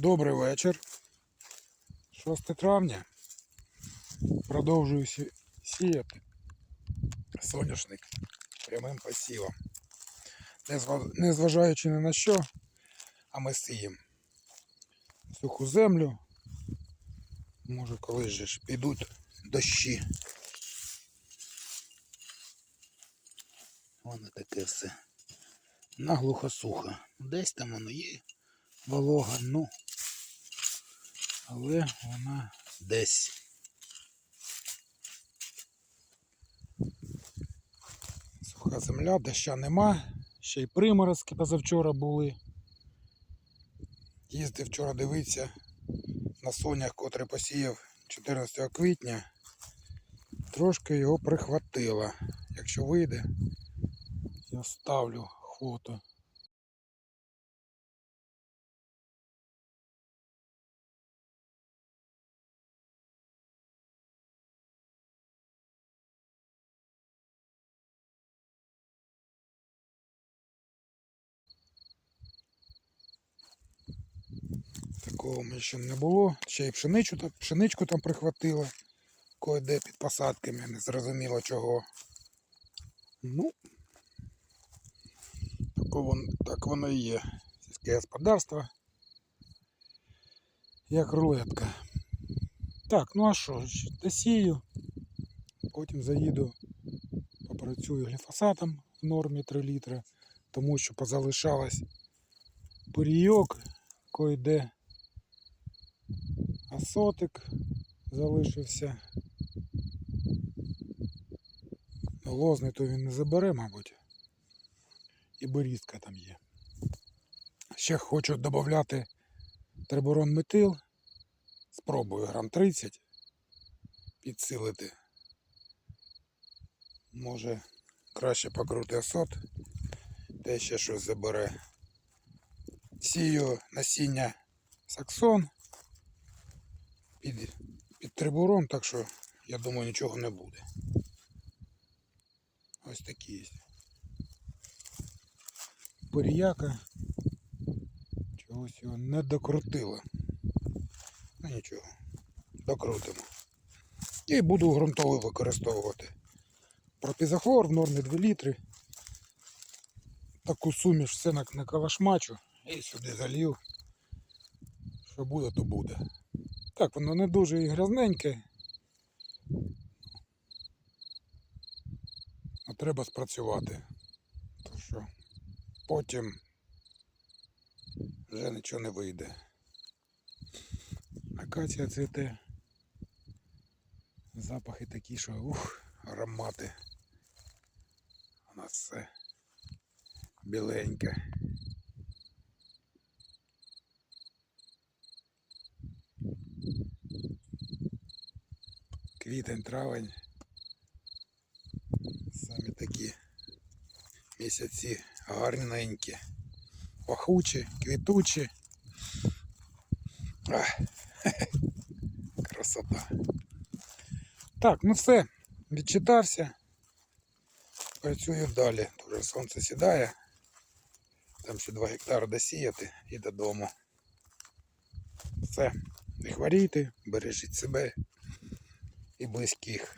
Добрий вечір. 6 травня. Продовжую сіяти соняшник прямим посівом. Незважаючи ні на що, а ми сіємо суху землю. Може колись же ж підуть дощі. Воно таке все. Наглухо сухо. Десь там воно є волога, ну. Але вона десь. Суха земля, доща нема. Ще й приморозки позавчора були. Їздив вчора дивитися на сонях, котрий посіяв 14 квітня. Трошки його прихватило. Якщо вийде, я ставлю фото. Такого мене ще не було. Ще й пшеничку, пшеничку там прихватило. Кое-де під посадками, не зрозуміло чого. Ну, так воно, так воно і є. Сільське господарство. Як рулетка. Так, ну а що досію. Потім заїду, попрацюю гліфосатом в нормі 3 літри, тому що позалишалось пирійок, кое-де асотик залишився. Лозний то він не забере, мабуть. І борізка там є. Ще хочу додати триборон метил. Спробую грам 30 підсилити. Може краще покрути асот, те ще щось забере. Сію насіння саксон під, під трибуром, так що я думаю нічого не буде. Ось такі є. Поріяка чогось його не докрутило. Ну нічого, докрутимо. І буду ґрунтовий використовувати. Пропізохлор в нормі 2 літри. Таку суміш все на калашмачу і сюди залів. Що буде, то буде. Так, воно не дуже і грязненьке. А треба спрацювати. То що потім вже нічого не вийде. Акація цвіте. Запахи такі, що ух, аромати. У нас все біленьке. Квітень, травень. Самі такі місяці гарненькі, пахучі, квітучі. Ах, красота. Так, ну все, відчитався. Працюю далі. Дуже сонце сідає. Там ще 2 гектари досіяти і додому. Все. Не хворійте, бережіть себе і близьких.